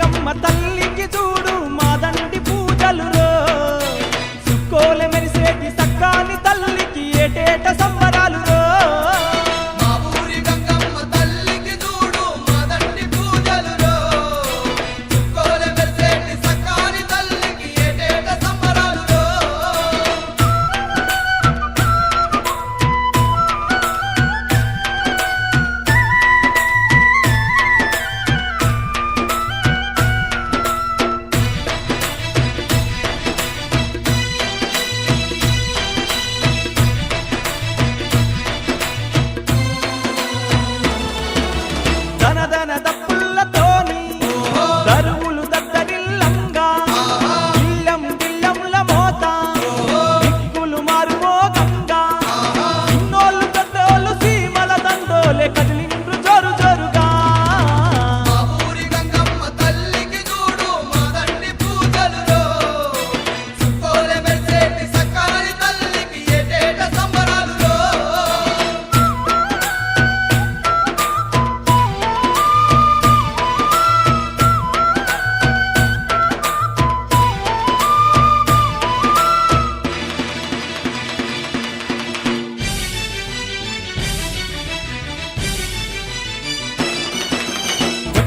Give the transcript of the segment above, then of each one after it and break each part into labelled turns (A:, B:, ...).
A: గంగమ్మ తల్లి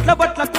A: బట్ల బట్ల